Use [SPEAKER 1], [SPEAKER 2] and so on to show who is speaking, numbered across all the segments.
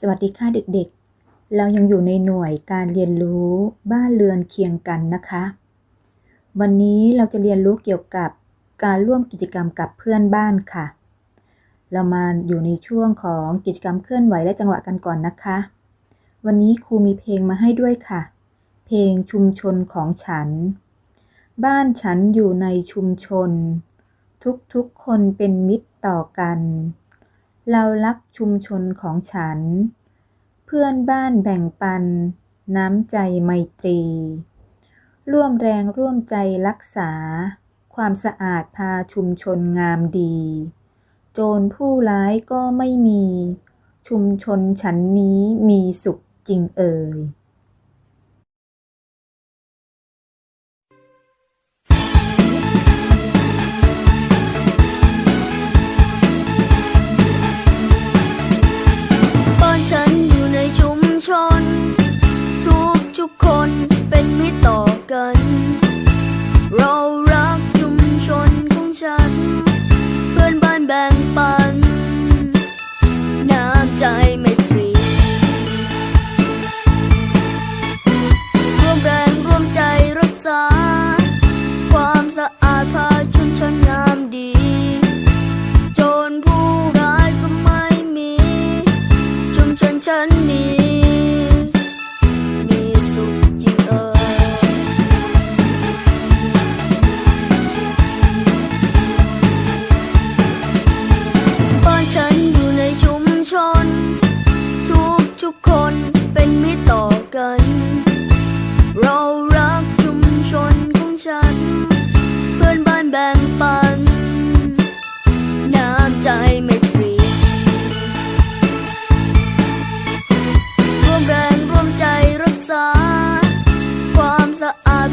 [SPEAKER 1] สวัสดีค่ะเด็กๆ เรายังอยู่ในหน่วยการเรียนรู้บ้านเรือนเคียงกันนะคะ วันนี้เราจะเรียนรู้เกี่ยวกับการร่วมกิจกรรมกับเพื่อนบ้านค่ะ เรามาอยู่ในช่วงของกิจกรรมเคลื่อนไหวและจังหวะกันก่อนนะคะ วันนี้ครูมีเพลงมาให้ด้วยค่ะ เพลงชุมชนของฉัน บ้านฉันอยู่ในชุมชน ทุกๆคนเป็นมิตรต่อกัน เรารักชุมชนของฉัน เพื่อนบ้านแบ่งปัน น้ำใจไมตรี ร่วมแรงร่วมใจรักษา ความสะอาดพาชุมชนงามดี โจรผู้ร้ายก็ไม่มี ชุมชนฉันนี้มีสุขจริงเอ่ย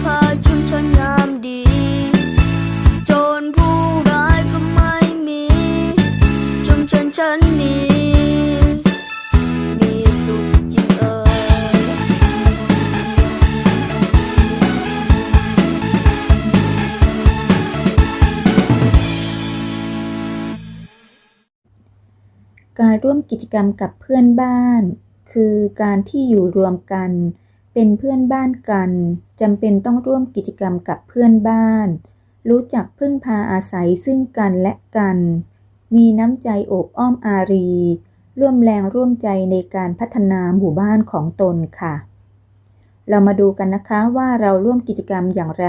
[SPEAKER 2] พาชุมชนงามดี โจรผู้ร้ายก็ไม่มี ชุมชนฉันนี้มีสุขจริงเอ่ย
[SPEAKER 1] การร่วมกิจกรรมกับเพื่อนบ้าน คือการที่อยู่รวมกัน เป็นเพื่อนบ้านกันจำเป็นต้องร่วมกิจกรรมกับเพื่อนบ้าน รู้จักพึ่งพาอาศัยซึ่งกันและกัน มีน้ำใจโอบอ้อมอารี ร่วมแรงร่วมใจในการพัฒนาหมู่บ้านของตนค่ะ เรามาดูกันนะคะว่าเราร่วมกิจกรรมอย่างไร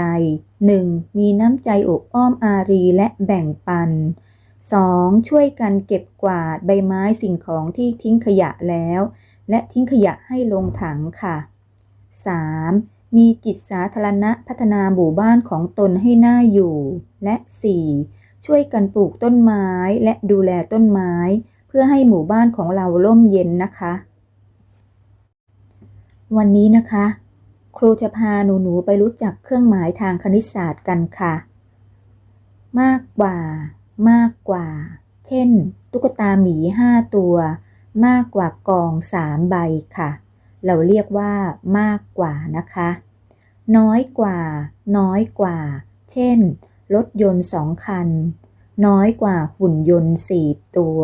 [SPEAKER 1] 1. มีน้ำใจโอบอ้อมอารีและแบ่งปัน 2. ช่วยกันเก็บกวาดใบไม้สิ่งของที่ทิ้งขยะแล้ว และทิ้งขยะให้ลงถังค่ะ 3. มีจิตสาธารณะพัฒนาหมู่บ้านของตนให้น่าอยู่ และ 4. ช่วยกันปลูกต้นไม้และดูแลต้นไม้ เพื่อให้หมู่บ้านของเราร่มเย็นนะคะ วันนี้นะคะ ครูจะพาหนูๆไปรู้จักเครื่องหมายทางคณิตศาสตร์กันค่ะ มากกว่า มากกว่า เช่น ตุ๊กตาหมี 5 ตัว มากกว่ากอง 3 ใบค่ะ เราเรียกว่ามากกว่านะคะ น้อยกว่า น้อยกว่า เช่น รถยนต์สองคัน น้อยกว่าหุ่นยนต์สี่ตัว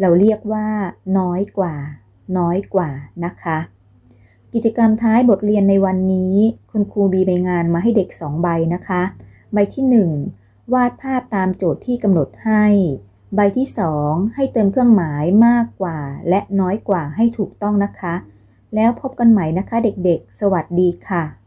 [SPEAKER 1] เราเรียกว่า น้อยกว่า น้อยกว่านะคะ กิจกรรมท้ายบทเรียนในวันนี้ คุณครูมีใบงานมาให้เด็ก2ใบนะคะ ใบที่1วาดภาพตามโจทย์ที่กำหนดให้ ใบที่ 2 ให้เติมเครื่องหมายมากกว่า และน้อยกว่าให้ถูกต้องนะคะ แล้วพบกันใหม่นะคะเด็กๆ สวัสดีค่ะ